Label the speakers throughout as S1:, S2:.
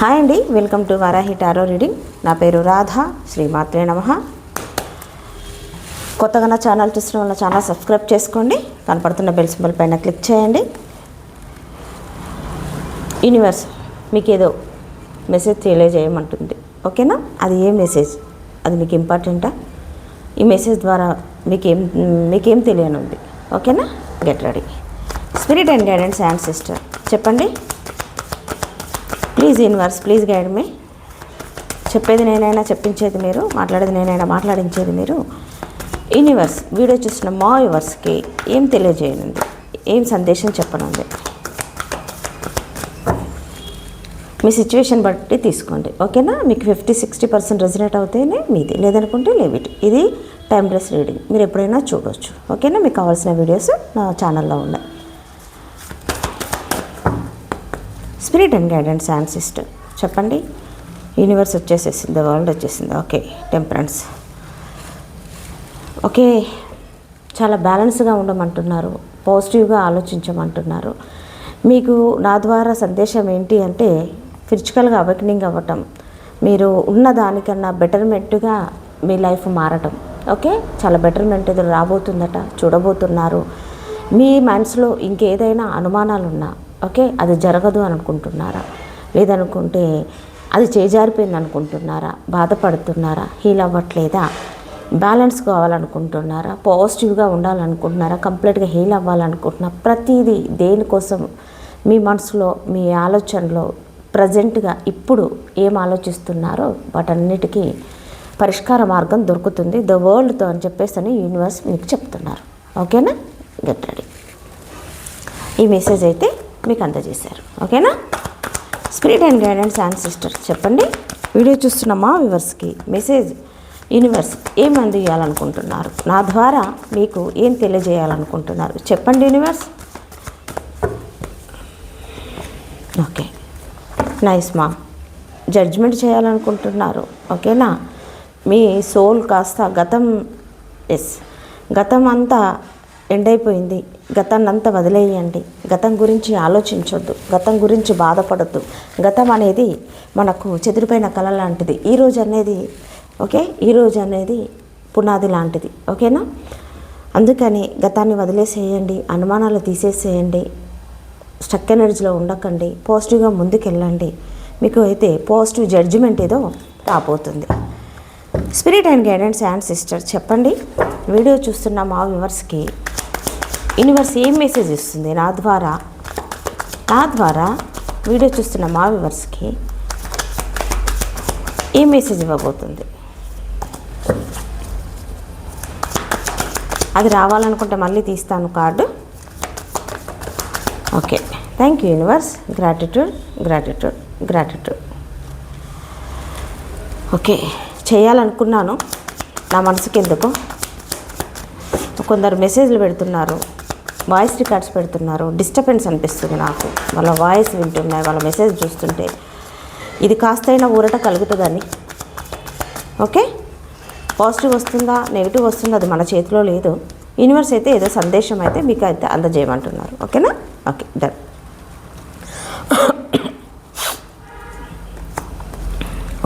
S1: Hi అండి welcome to Varahi tarot reading. నా పేరు రాధ శ్రీ మాత్రే నమ. కొత్తగా నా ఛానల్ చూసిన వాళ్ళ ఛానల్ సబ్స్క్రైబ్ చేసుకోండి కనపడుతున్న బెల్ సింబల్ పైన క్లిక్ చేయండి. యూనివర్స్ మీకు ఏదో మెసేజ్ తెలియజేయమంటుంది ఓకేనా? అది ఏ మెసేజ్ అది మీకు ఇంపార్టెంటా ఈ మెసేజ్ ద్వారా మీకేం మీకేం తెలియనుంది ఓకేనా? Get ready spirit and guidance and sister చెప్పండి. Please universe please guide me. చెప్పేది నేనైనా చెప్పించేది మీరు మాట్లాడేది నేనైనా మాట్లాడించేది మీరు. యూనివర్స్ వీడియో చూసిన మా యూవర్స్కి ఏం తెలియజేయనుంది? ఏం సందేశం చెప్పనుంది? మీ సిచ్యువేషన్ బట్టి తీసుకోండి. ఓకేనా? మీకు ఫిఫ్టీ సిక్స్టీ పర్సెంట్ రెజినేట్ అవుతేనే మీది. లేదనుకుంటే లేవిట్ ఇది టైమ్లెస్ రీడింగ్. మీరు ఎప్పుడైనా చూడవచ్చు ఓకేనా? మీకు కావాల్సిన వీడియోస్ నా ఛానల్లో ఉన్నాయి. స్పిరిట్ అండ్ గైడెన్స్ అండ్ చెప్పండి. యూనివర్స్ వచ్చేసేసింది వరల్డ్ వచ్చేసింది. ఓకే టెంపరెన్స్ ఓకే చాలా బ్యాలెన్స్గా ఉండమంటున్నారు పాజిటివ్గా ఆలోచించమంటున్నారు. మీకు నా ద్వారా సందేశం ఏంటి అంటే ఫిజికల్గా అవేకనింగ్ అవ్వటం మీరు ఉన్న దానికన్నా బెటర్మెంట్గా మీ లైఫ్ మారటం. ఓకే చాలా బెటర్మెంట్ ఎదురు రాబోతుందట చూడబోతున్నారు. మీ మనసులో ఇంకేదైనా అనుమానాలు ఉన్నా ఓకే? అది జరగదు అని అనుకుంటున్నారా? లేదనుకుంటే అది చేజారిపోయింది అనుకుంటున్నారా బాధపడుతున్నారా? హీల్ అవ్వట్లేదా? బ్యాలెన్స్ కావాలనుకుంటున్నారా? పాజిటివ్గా ఉండాలనుకుంటున్నారా? కంప్లీట్గా హీల్ అవ్వాలనుకుంటున్నా ప్రతిదీ దేనికోసం మీ మనసులో మీ ఆలోచనలో ప్రజెంట్గా ఇప్పుడు ఏం ఆలోచిస్తున్నారో వాటన్నిటికీ పరిష్కార మార్గం దొరుకుతుంది. ద వరల్డ్తో అని చెప్పేసి అని యూనివర్స్ మీకు చెప్తున్నారు. ఓకేనా? Get ready. ఈ మెసేజ్ అయితే మీకు అందజేశారు ఓకేనా? Spirit and guidance and sister చెప్పండి. వీడియో చూస్తున్న మా వ్యూవర్స్కి మెసేజ్ యూనివర్స్ ఏం అందియాలనుకుంటున్నారు నా ద్వారా మీకు ఏం తెలియజేయాలనుకుంటున్నారు? చెప్పండి యూనివర్స్. ఓకే. నైస్ మా జడ్జ్మెంట్ చేయాలనుకుంటున్నారు. ఓకేనా? మీ సోల్ కాస్త గతం ఎస్ గతం అంతా ఎండ్ అయిపోయింది గతాన్ని అంతా వదిలేయండి. గతం గురించి ఆలోచించొద్దు. గతం గురించి బాధపడద్దు. గతం అనేది మనకు చెదిరిపోయిన కళ లాంటిది. ఈరోజు అనేది ఓకే? ఈరోజు అనేది పునాది లాంటిది. ఓకేనా? అందుకని గతాన్ని వదిలేసేయండి. అనుమానాలు తీసేసేయండి. స్టక్ ఎనర్జీలో ఉండకండి. పాజిటివ్గా ముందుకెళ్ళండి. మీకు అయితే పాజిటివ్ జడ్జిమెంట్ ఏదో రాబోతుంది. Spirit and guidance and sister చెప్పండి. వీడియో చూస్తున్న మా వ్యూవర్స్కి యూనివర్స్ ఏం మెసేజ్ ఇస్తుంది? నా ద్వారా? నా ద్వారా వీడియో చూస్తున్న మా వ్యూవర్స్కి ఏం మెసేజ్ ఇవ్వబోతుంది? అది రావాలనుకుంటే మళ్ళీ తీస్తాను card. Okay. Thank you universe gratitude gratitude gratitude okay. చేయాలనుకున్నాను. నా మనసుకి ఎందుకు? కొందరు మెసేజ్లు పెడుతున్నారు. వాయిస్ రికార్డ్స్ పెడుతున్నారు. డిస్టర్బెన్స్ అనిపిస్తుంది నాకు. వాళ్ళ వాయిస్ వింటున్నాయి వాళ్ళ మెసేజ్ చూస్తుంటే. ఇది కాస్తైనా ఊరట కలుగుతుందని. ఓకే పాజిటివ్ వస్తుందా? నెగిటివ్ వస్తుందా? అది మన చేతిలో లేదు. యూనివర్స్ అయితే ఏదో సందేశం అయితే మీకు అయితే అందజేయమంటున్నారు ఓకేనా okay done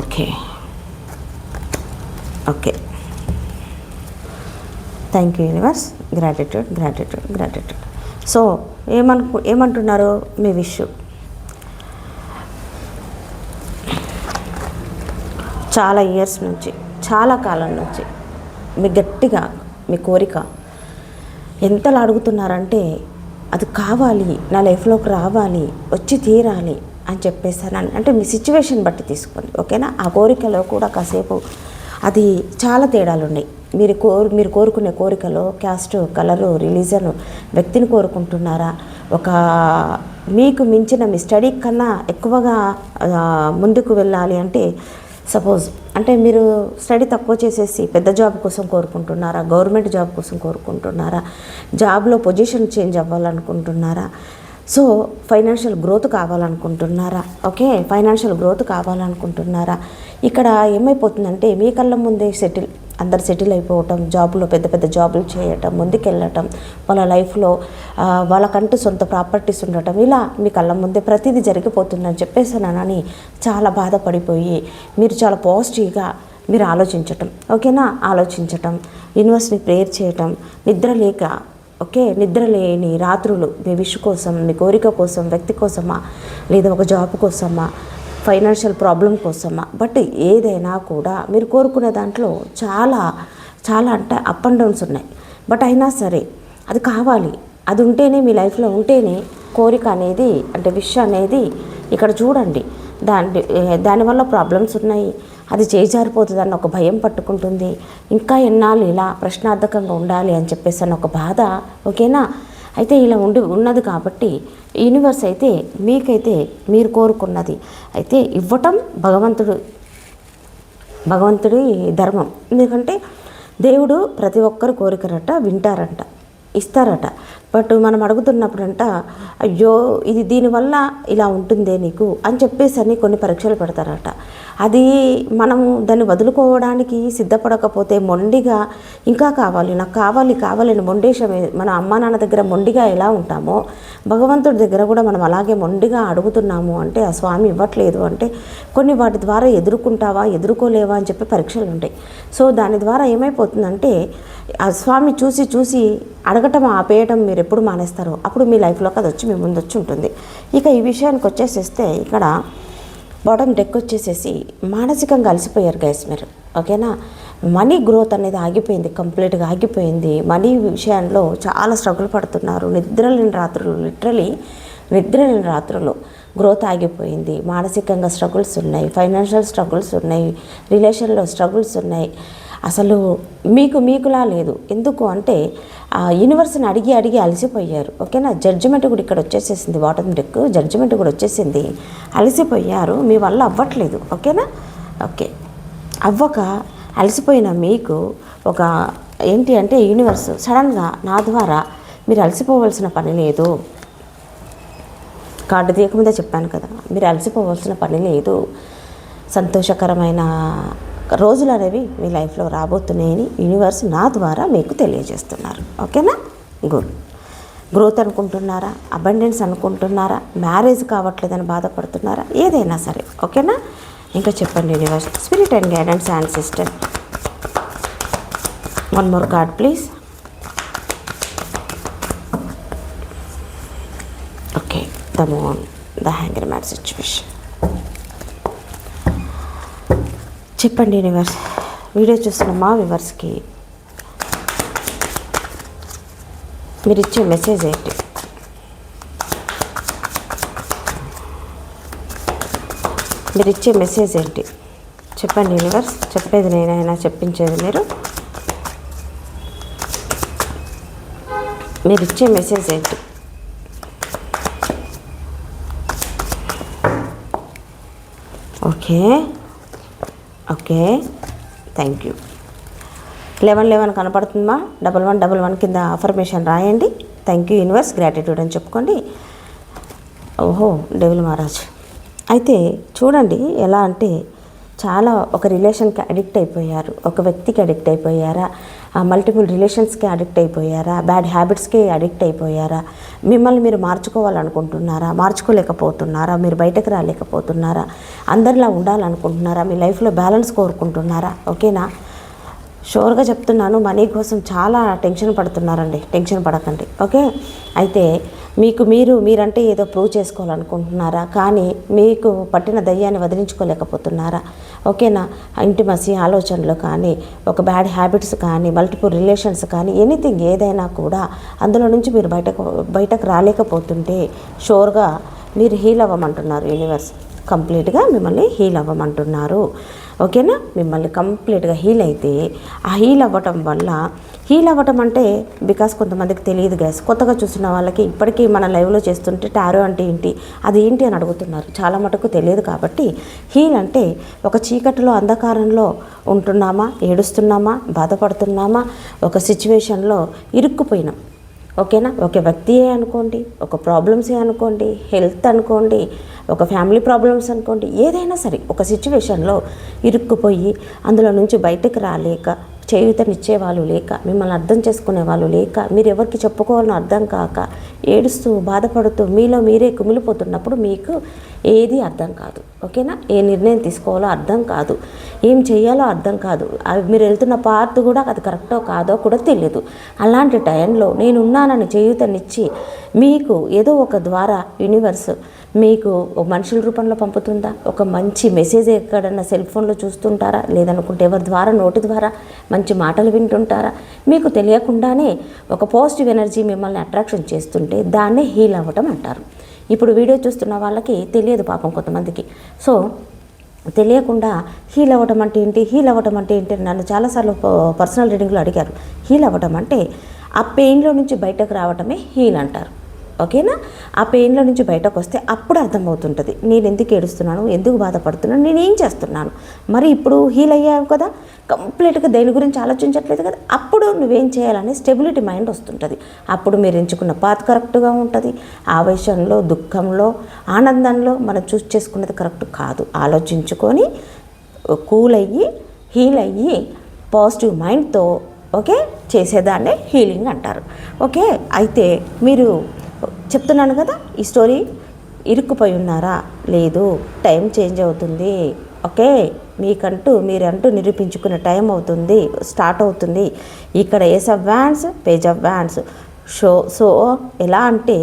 S1: okay okay thank you universe. Gratitude gratitude gratitude. So ఏమనుకు ఏమంటున్నారు మీ విష్? చాలా ఇయర్స్ నుంచి చాలా కాలం నుంచి మీ గట్టిగా మీ కోరిక ఎంతలా అడుగుతున్నారంటే అది కావాలి నా లైఫ్లోకి రావాలి వచ్చి తీరాలి అని చెప్పేసాను అంటే మీ సిచ్యువేషన్ బట్టి తీసుకోండి ఓకేనా? ఆ కోరికలో కూడా కాసేపు అది చాలా తేడాలు ఉన్నాయి మీరు కోరు మీరు కోరుకునే కోరికలో క్యాస్ట్ కలరు రిలీజన్ వ్యక్తిని కోరుకుంటున్నారా? ఒక మీకు మించిన మీ స్టడీ కన్నా ఎక్కువగా ముందుకు వెళ్ళాలి అంటే సపోజ్ అంటే మీరు స్టడీ తక్కువ చేసేసి పెద్ద జాబ్ కోసం కోరుకుంటున్నారా? గవర్నమెంట్ జాబ్ కోసం కోరుకుంటున్నారా? జాబ్లో పొజిషన్ చేంజ్ అవ్వాలనుకుంటున్నారా? సో ఫైనాన్షియల్ గ్రోత్ కావాలనుకుంటున్నారా? ఓకే ఫైనాన్షియల్ గ్రోత్ కావాలనుకుంటున్నారా? ఇక్కడ ఏమైపోతుందంటే మీ కళ్ళ ముందే సెటిల్ అందరు సెటిల్ అయిపోవటం జాబ్లో పెద్ద పెద్ద జాబులు చేయటం ముందుకెళ్ళటం వాళ్ళ లైఫ్లో వాళ్ళకంటూ సొంత ప్రాపర్టీస్ ఉండటం ఇలా మీ కళ్ళ ముందే ప్రతిదీ జరిగిపోతుందని చెప్పేసానని చాలా బాధపడిపోయి మీరు చాలా పాజిటివ్గా మీరు ఆలోచించటం ఓకేనా ఆలోచించటం యూనివర్స్ని ప్రేయర్ చేయటం నిద్ర లేక ఓకే నిద్ర లేని రాత్రులు మీ విష్ కోసం మీ కోరిక కోసం వ్యక్తి కోసమా లేదా ఒక జాబ్ కోసమా ఫైనాన్షియల్ ప్రాబ్లం కోసమా? బట్ ఏదైనా కూడా మీరు కోరుకునే దాంట్లో చాలా చాలా అంటే అప్ అండ్ డౌన్స్ ఉన్నాయి. బట్ అయినా సరే అది కావాలి. అది ఉంటేనే మీ లైఫ్లో ఉంటేనే కోరిక అనేది అంటే విష్ అనేది ఇక్కడ చూడండి. దాని దానివల్ల ప్రాబ్లమ్స్ ఉన్నాయి. అది చేజారిపోతుంది అన్న ఒక భయం పట్టుకుంటుంది. ఇంకా ఎన్నాళ్ళు ఇలా ప్రశ్నార్థకంగా ఉండాలి అని చెప్పేసి అన్న ఒక బాధ. ఓకేనా? అయితే ఇలా ఉండి ఉన్నది కాబట్టి యూనివర్స్ అయితే మీకైతే మీరు కోరుకున్నది. అయితే ఇవ్వటం భగవంతుడు భగవంతుడి ధర్మం. ఎందుకంటే దేవుడు ప్రతి ఒక్కరు కోరికరట వింటారంట. ఇస్తారట. బట్ మనం అడుగుతున్నప్పుడంట అయ్యో ఇది దీనివల్ల ఇలా ఉంటుందే నీకు? అని చెప్పేసి అని కొన్ని పరీక్షలు పెడతారట. అది మనము దాన్ని వదులుకోవడానికి సిద్ధపడకపోతే మొండిగా ఇంకా కావాలి నాకు కావాలి కావాలని మొండేషమే మన అమ్మా నాన్న దగ్గర మొండిగా ఎలా ఉంటామో భగవంతుడి దగ్గర కూడా మనం అలాగే మొండిగా అడుగుతున్నాము అంటే ఆ స్వామి ఇవ్వట్లేదు అంటే కొన్ని వాటి ద్వారా ఎదుర్కొంటావా ఎదుర్కోలేవా అని చెప్పి పరీక్షలు ఉంటాయి సో దాని ద్వారా ఏమైపోతుందంటే ఆ స్వామి చూసి చూసి అడగటం ఆపేయటం మీరు ఎప్పుడు మానేస్తారో అప్పుడు మీ లైఫ్లోకి అది వచ్చి మీ ముందు వచ్చి ఉంటుంది. ఇక ఈ విషయానికి వచ్చేసేస్తే ఇక్కడ బాటమ్ డెక్ వచ్చేసేసి మానసికంగా అలసిపోయారు గైస్ మీరు. ఓకేనా మనీ గ్రోత్ అనేది ఆగిపోయింది కంప్లీట్గా ఆగిపోయింది. మనీ విషయంలో చాలా స్ట్రగుల్ పడుతున్నారు. నిద్రలేని రాత్రులు లిటరలీ నిద్రలేని రాత్రులు గ్రోత్ ఆగిపోయింది. మానసికంగా స్ట్రగుల్స్ ఉన్నాయి ఫైనాన్షియల్ స్ట్రగుల్స్ ఉన్నాయి రిలేషన్లో స్ట్రగుల్స్ ఉన్నాయి. అసలు మీకు మీకులా లేదు. ఎందుకు అంటే ఆ యూనివర్స్ని అడిగి అడిగి అలసిపోయారు. ఓకేనా? జడ్జిమెంట్ కూడా ఇక్కడ వచ్చేసేసింది బాటమ్ డెక్ జడ్జిమెంట్ కూడా వచ్చేసింది. అలసిపోయారు. మీ వల్ల అవ్వట్లేదు. ఓకేనా? ఓకే. అవ్వక అలసిపోయిన మీకు ఒక ఏంటి అంటే యూనివర్స్ సడన్గా నా ద్వారా మీరు అలసిపోవలసిన పని లేదు. కార్డు తీయకముందే చెప్పాను కదా. మీరు అలసిపోవలసిన పని లేదు. సంతోషకరమైన రోజులు అనేవి మీ లైఫ్లో రాబోతున్నాయని యూనివర్స్ నా ద్వారా మీకు తెలియజేస్తున్నారు. ఓకేనా? గుడ్ గ్రోత్ అనుకుంటున్నారా? అబండెన్స్ అనుకుంటున్నారా? మ్యారేజ్ కావట్లేదని బాధపడుతున్నారా? ఏదైనా సరే. ఓకేనా? ఇంకా చెప్పండి universe. Spirit and guidance and sister one more card please okay the moon the hanger man situation చెప్పండి యూనివర్స్. వీడియో చూస్తున్న మా వివర్స్కి మీరు ఇచ్చే మెసేజ్ ఏంటి? మీరు ఇచ్చే మెసేజ్ ఏంటి? చెప్పండి యూనివర్స్. చెప్పేది నేనైనా చెప్పించేది మీరు. మీరు ఇచ్చే మెసేజ్ ఏంటి? Okay. Okay. Thank you eleven eleven కనపడుతుందా? డబల్ వన్ డబల్ వన్ కింద అఫర్మేషన్ రాయండి. థ్యాంక్ యూ యూనివర్స్ గ్రాటిట్యూడ్ అని చెప్పుకోండి. ఓహో డెవిల్ మహారాజ్ అయితే చూడండి ఎలా అంటే చాలా ఒక రిలేషన్కి అడిక్ట్ అయిపోయారు. ఒక వ్యక్తికి అడిక్ట్ అయిపోయారా? మల్టిపుల్ రిలేషన్స్కి అడిక్ట్ అయిపోయారా? బ్యాడ్ హ్యాబిట్స్కి అడిక్ట్ అయిపోయారా? మిమ్మల్ని మీరు మార్చుకోవాలనుకుంటున్నారా? మార్చుకోలేకపోతున్నారా? మీరు బయటకు రాలేకపోతున్నారా? అందరిలా ఉండాలనుకుంటున్నారా? మీ లైఫ్లో బ్యాలెన్స్ కోరుకుంటున్నారా? ఓకేనా షోర్గా చెప్తున్నాను మనీ కోసం చాలా టెన్షన్ పడుతున్నారండి. టెన్షన్ పడకండి. ఓకే అయితే మీకు మీరు మీరంటే ఏదో ప్రూవ్ చేసుకోవాలనుకుంటున్నారా? కానీ మీకు పట్టిన దయ్యాన్ని వదిలించుకోలేకపోతున్నారా? ఓకేనా? ఇంటిమసి ఆలోచనలు కానీ ఒక బ్యాడ్ హ్యాబిట్స్ కానీ మల్టిపుల్ రిలేషన్స్ కానీ ఎనీథింగ్ ఏదైనా కూడా అందులో నుంచి మీరు బయటకు బయటకు రాలేకపోతుంటే షోర్గా మీరు హీల్ అవ్వమంటున్నారు యూనివర్స్ కంప్లీట్గా మిమ్మల్ని హీల్ అవ్వమంటున్నారు. ఓకేనా? మిమ్మల్ని కంప్లీట్గా హీల్ అయితే ఆ హీల్ అవ్వటం వల్ల హీల్ అవ్వటం అంటే బికాస్ కొంతమందికి తెలియదు గ్యాస్ కొత్తగా చూసిన వాళ్ళకి ఇప్పటికీ మన లైవ్లో చేస్తుంటే టారో అంటే ఏంటి అది ఏంటి అని అడుగుతున్నారు. చాలా మటుకు తెలియదు కాబట్టి హీల్ అంటే ఒక చీకటిలో అంధకారంలో ఉంటున్నామా ఏడుస్తున్నామా బాధపడుతున్నామా ఒక సిచ్యువేషన్లో ఇరుక్కుపోయినాం. ఓకేనా? ఒక వ్యక్తియే అనుకోండి ఒక ప్రాబ్లమ్సే అనుకోండి హెల్త్ అనుకోండి ఒక ఫ్యామిలీ ప్రాబ్లమ్స్ అనుకోండి ఏదైనా సరే ఒక సిచ్యువేషన్లో ఇరుక్కుపోయి అందులో నుంచి బయటకు రాలేక చేయూతనిచ్చే వాళ్ళు లేక మిమ్మల్ని అర్థం చేసుకునే వాళ్ళు లేక మీరు ఎవరికి చెప్పుకోవాలని అర్థం కాక ఏడుస్తూ బాధపడుతూ మీలో మీరే కుమిలిపోతున్నప్పుడు మీకు ఏది అర్థం కాదు. ఓకేనా? ఏ నిర్ణయం తీసుకోవాలో అర్థం కాదు. ఏం చేయాలో అర్థం కాదు. అవి మీరు వెళ్తున్న పార్ట్ కూడా అది కరెక్టో కాదో కూడా తెలియదు అలాంటి టైంలో నేనున్నానని చేయూతనిచ్చి మీకు ఏదో ఒక ద్వారా యూనివర్స్ మీకు ఒక మనుషుల రూపంలో పంపుతుందా? ఒక మంచి మెసేజ్ ఎక్కడన్నా సెల్ ఫోన్లో చూస్తుంటారా? లేదనుకుంటే ఎవరి ద్వారా? నోటి ద్వారా మంచి మాటలు వింటుంటారా? మీకు తెలియకుండానే ఒక పాజిటివ్ ఎనర్జీ మిమ్మల్ని అట్రాక్షన్ చేస్తుంటే దాన్నే హీల్ అవ్వటం అంటారు. ఇప్పుడు వీడియో చూస్తున్న వాళ్ళకి తెలియదు పాపం కొంతమందికి. సో తెలియకుండా హీల్ అవ్వటం అంటే ఏంటి? హీల్ అవ్వటం అంటే ఏంటి? అని నన్ను చాలాసార్లు పర్సనల్ రీడింగ్లో అడిగారు. హీల్ అవ్వటం అంటే ఆ పెయిన్లో నుంచి బయటకు రావటమే హీల్ అంటారు. ఓకేనా? ఆ పెయిన్లో నుంచి బయటకు వస్తే అప్పుడు అర్థమవుతుంటుంది. నేను ఎందుకు ఏడుస్తున్నాను? ఎందుకు బాధపడుతున్నాను? నేను ఏం చేస్తున్నాను? మరి ఇప్పుడు హీల్ అయ్యావు కదా? కంప్లీట్గా దేని గురించి ఆలోచించట్లేదు కదా? అప్పుడు నువ్వేం చేయాలని స్టెబిలిటీ మైండ్ వస్తుంటుంది. అప్పుడు మీరు ఎంచుకున్న పాత్ కరెక్ట్గా ఉంటుంది. ఆవేశంలో దుఃఖంలో ఆనందంలో మనం చూస్ చేసుకున్నది కరెక్ట్ కాదు. ఆలోచించుకొని కూల్ అయ్యి హీల్ అయ్యి పాజిటివ్ మైండ్తో ఓకే? చేసేదాన్నే హీలింగ్ అంటారు. ఓకే? అయితే మీరు చెప్తున్నాను కదా ఈ స్టోరీ ఇరుక్కుపోయి ఉన్నారా? లేదు టైం చేంజ్ అవుతుంది. ఓకే మీకంటూ మీరంటూ నిరూపించుకునే టైం అవుతుంది స్టార్ట్ అవుతుంది. ఇక్కడ ace of wands page of wands show so ఎలా అంటే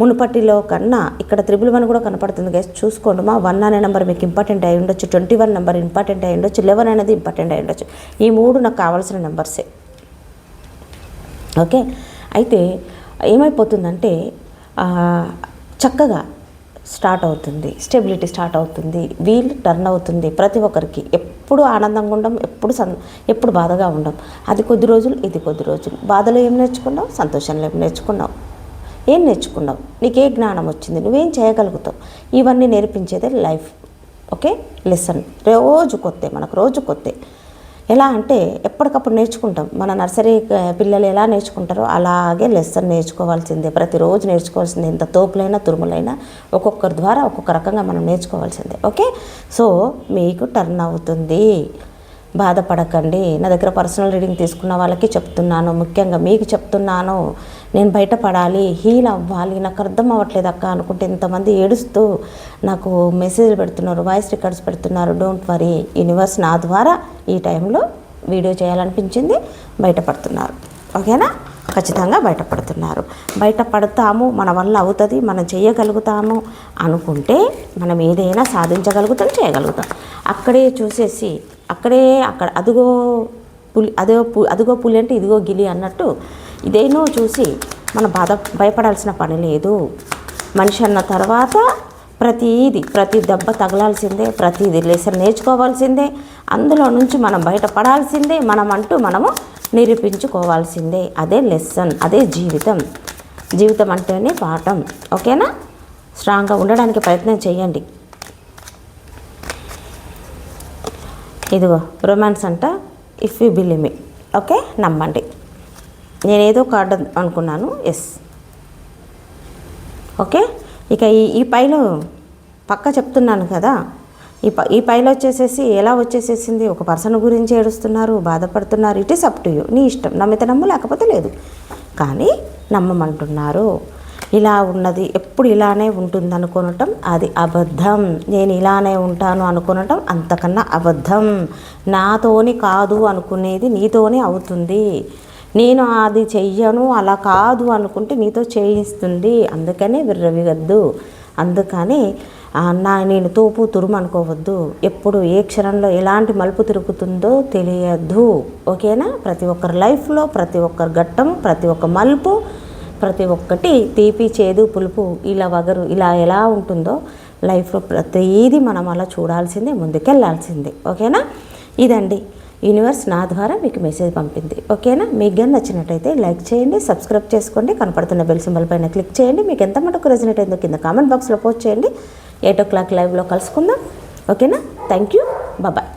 S1: మునుపటిలో కన్నా ఇక్కడ త్రిబుల్ వన్ కూడా కనపడుతుంది గైస్ చూసుకోండి మా వన్ అనే నెంబర్ మీకు ఇంపార్టెంట్ అయి ఉండొచ్చు. ట్వంటీ వన్ నెంబర్ ఇంపార్టెంట్ అయి ఉండొచ్చు. లెవెన్ అనేది ఇంపార్టెంట్ అయి ఉండొచ్చు. ఈ మూడు నాకు కావాల్సిన నెంబర్సే ఓకే అయితే ఏమైపోతుందంటే చక్కగా స్టార్ట్ అవుతుంది స్టెబిలిటీ స్టార్ట్ అవుతుంది వీల్ టర్న్ అవుతుంది ప్రతి ఒక్కరికి. ఎప్పుడు ఆనందంగా ఉండం ఎప్పుడు సం ఎప్పుడు బాధగా ఉండం. అది కొద్ది రోజులు ఇది కొద్ది రోజులు. బాధలో ఏం నేర్చుకున్నావు? సంతోషంలో ఏం నేర్చుకున్నావు? ఏం నేర్చుకున్నావు? నీకే జ్ఞానం వచ్చింది నువ్వేం చేయగలుగుతావు? ఇవన్నీ నేర్పించేదే లైఫ్. ఓకే? లెసన్. రోజు కొత్తే మనకు రోజు కొత్తే. ఎలా అంటే ఎప్పటికప్పుడు నేర్చుకుంటాం. మన నర్సరీ పిల్లలు ఎలా నేర్చుకుంటారో అలాగే లెసన్ నేర్చుకోవాల్సిందే. ప్రతిరోజు నేర్చుకోవాల్సిందే. ఎంత తోపులైనా తురుములైనా ఒక్కొక్కరి ద్వారా ఒక్కొక్క రకంగా మనం నేర్చుకోవాల్సిందే. ఓకే? సో మీకు టర్న్ అవుతుంది. బాధపడకండి. నా దగ్గర పర్సనల్ రీడింగ్ తీసుకున్న వాళ్ళకి చెప్తున్నాను. ముఖ్యంగా మీకు చెప్తున్నాను. నేను బయటపడాలి. హీల్ అవ్వాలి. నాకు అర్థం అవ్వట్లేదు అక్క అనుకుంటే ఇంతమంది ఏడుస్తూ నాకు మెసేజ్ పెడుతున్నారు వాయిస్ రికార్డ్స్ పెడుతున్నారు. Don't worry. యూనివర్స్ నా ద్వారా ఈ టైంలో వీడియో చేయాలనిపించింది. బయటపడుతున్నారు. ఓకేనా? ఖచ్చితంగా బయటపడుతున్నారు. బయటపడతాము. మన వల్ల అవుతుంది. మనం చేయగలుగుతాము అనుకుంటే మనం ఏదైనా సాధించగలుగుతాం చేయగలుగుతాం. అక్కడే చూసేసి అక్కడే అక్కడ అదిగో పులి అదో పు అదిగో పులి అంటే ఇదిగో గిలి అన్నట్టు ఇదేనో చూసి మన బాధ భయపడాల్సిన పని లేదు. మనిషి అన్న తర్వాత ప్రతిది ప్రతి దెబ్బ తగలాల్సిందే ప్రతిదీ లెసన్ నేర్చుకోవాల్సిందే అందులో నుంచి మనం బయటపడాల్సిందే మనం అంటూ మనము నిరూపించుకోవాల్సిందే. అదే లెసన్ అదే జీవితం. జీవితం అంటేనే పాఠం. ఓకేనా? స్ట్రాంగ్గా ఉండడానికి ప్రయత్నం చేయండి. ఇదిగో రొమాన్స్ అంట if you believe me okay? నమ్మండి. నేనేదో కార్డు అనుకున్నాను. Yes okay? ఇక ఈ ఈ పైలో పక్క చెప్తున్నాను కదా. ఈ ప ఈ పైలో వచ్చేసేసి ఎలా వచ్చేసేసింది? ఒక పర్సన్ గురించి ఏడుస్తున్నారు బాధపడుతున్నారు. It is up to you నీ ఇష్టం. నమ్మితే నమ్ము లేకపోతే లేదు. కానీ నమ్మమంటున్నారు. ఇలా ఉన్నది ఎప్పుడు ఇలానే ఉంటుంది అనుకోనటం అది అబద్ధం. నేను ఇలానే ఉంటాను అనుకోనటం అంతకన్నా అబద్ధం. నాతోని కాదు అనుకునేది నీతోనే అవుతుంది. నేను అది చెయ్యను అలా కాదు అనుకుంటే నీతో చేయిస్తుంది. అందుకనే విర్రవిగద్దు అందుకని నా నేను తోపు తురుము అనుకోవద్దు. ఎప్పుడు ఏ క్షణంలో ఎలాంటి మలుపు తిరుగుతుందో తెలియదు. ఓకేనా? ప్రతి ఒక్కరి లైఫ్లో ప్రతి ఒక్కరి ఘట్టం ప్రతి ఒక్క మలుపు ప్రతి ఒక్కటి తీపి చేదు పులుపు ఇలా వగరు ఇలా ఎలా ఉంటుందో లైఫ్లో ప్రతిదీ మనం అలా చూడాల్సిందే ముందుకెళ్ళాల్సిందే. ఓకేనా? ఇదండి. యూనివర్స్ నా ద్వారా మీకు మెసేజ్ పంపింది. ఓకేనా? మీకు కానీ నచ్చినట్టయితే లైక్ చేయండి సబ్స్క్రైబ్ చేసుకోండి కనపడుతున్న బెల్ సింబల్ పైన క్లిక్ చేయండి మీకు ఎంత మటుకు రెజినేట్ అయిందో కింద కామెంట్ బాక్స్లో పోస్ట్ చేయండి. ఎయిట్ ఓ క్లాక్ లైవ్లో కలుసుకుందాం. ఓకేనా? Thank you. బాయ్.